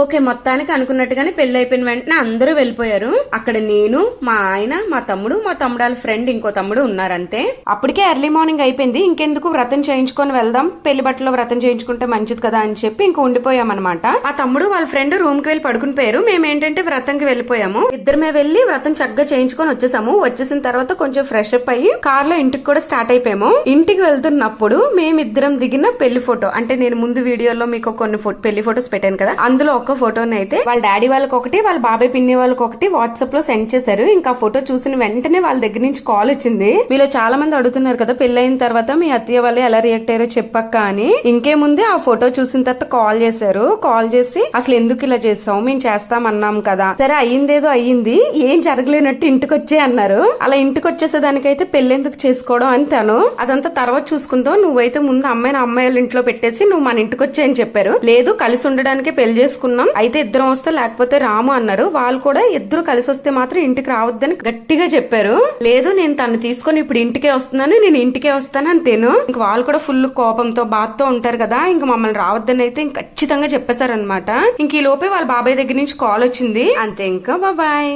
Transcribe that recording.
Okay మొత్తానికి అనుకున్నట్టుగానే పెళ్ళి అయిపోయిన వెంటనే అందరూ వెళ్ళిపోయారు. అక్కడ నేను మా ఆయన మా తమ్ముడు మా తమ్ముడు వాళ్ళ ఫ్రెండ్ ఇంకో తమ్ముడు ఉన్నారంతే. అప్పటికే ఎర్లీ మార్నింగ్ అయిపోయింది. ఇంకెందుకు వ్రతం చేయించుకొని వెళ్దాం. పెళ్ళి బట్టలో వ్రతం చేయించుకుంటే మంచిది కదా అని చెప్పి ఇంక ఉండిపోయామన్నమాట. అనమాట ఆ తమ్ముడు వాళ్ళ ఫ్రెండ్ రూమ్కి వెళ్ళి పడుకుని పోయారు. మేము ఏంటంటే వ్రతంకి వెళ్ళిపోయాము. ఇద్దరమే వెళ్ళి వ్రతం చక్కగా చేయించుకొని వచ్చేసాము. వచ్చేసిన తర్వాత కొంచెం ఫ్రెష్ అప్ అయ్యి కార్లో ఇంటికి కూడా స్టార్ట్ అయిపోయాము. ఇంటికి వెళ్తున్నప్పుడు మేమిద్దరం దిగిన పెళ్ళి ఫోటో అంటే నేను ముందు వీడియోలో మీకు కొన్ని పెళ్ళి ఫోటోస్ పెట్టాను కదా అందులో ఒక్క ఫోటోని అయితే వాళ్ళ డాడీ వాళ్ళకి ఒకటి వాళ్ళ బాబాయ్ పిన్ని వాళ్ళకి ఒకటి వాట్సాప్లో సెండ్ చేశారు. ఇంకా ఫోటో చూసిన వెంటనే వాళ్ళ దగ్గర నుంచి కాల్ వచ్చింది. మీలో చాలా మంది అడుగుతున్నారు కదా పెళ్ళైన తర్వాత మీ అత్తయ్య వాళ్ళు ఎలా రియాక్ట్ అయ్యారో చెప్పక్క అని. ఇంకేముంది ఆ ఫోటో చూసిన తర్వాత కాల్ చేశారు. కాల్ చేసి అసలు ఎందుకు ఇలా చేసాం మేము చేస్తామన్నాం కదా. సరే అయ్యిందేదో అయ్యింది. ఏం జరగలేనట్టు ఇంటికి వచ్చే అన్నారు. అలా ఇంటికి వచ్చేసేదానికైతే పెళ్ళెందుకు చేసుకోవడం అని తను అదంతా తర్వాత చూసుకుందాం. నువ్వైతే ముందు అమ్మాయిని అమ్మాయి ఇంట్లో పెట్టేసి నువ్వు మన ఇంటికి వచ్చాయని చెప్పారు. లేదు కలిసి ఉండడానికే పెళ్ళి అనుకున్నాం అయితే ఇద్దరం వస్తే లేకపోతే రాము అన్నారు. వాళ్ళు కూడా ఇద్దరు కలిసి వస్తే మాత్రం ఇంటికి రావద్దని గట్టిగా చెప్పారు. లేదు నేను తను తీసుకొని ఇప్పుడు ఇంటికే వస్తున్నాను నేను ఇంటికే వస్తాను అని తేను. ఇంక వాళ్ళు కూడా ఫుల్ కోపంతో బాధతో ఉంటారు కదా ఇంక మమ్మల్ని రావద్దని అయితే ఇంక ఖచ్చితంగా చెప్పేశారనమాట ఇంక ఈ లోపే వాళ్ళ బాబాయ్ దగ్గర నుంచి కాల్ వచ్చింది. అంతే ఇంకా బాబాయ్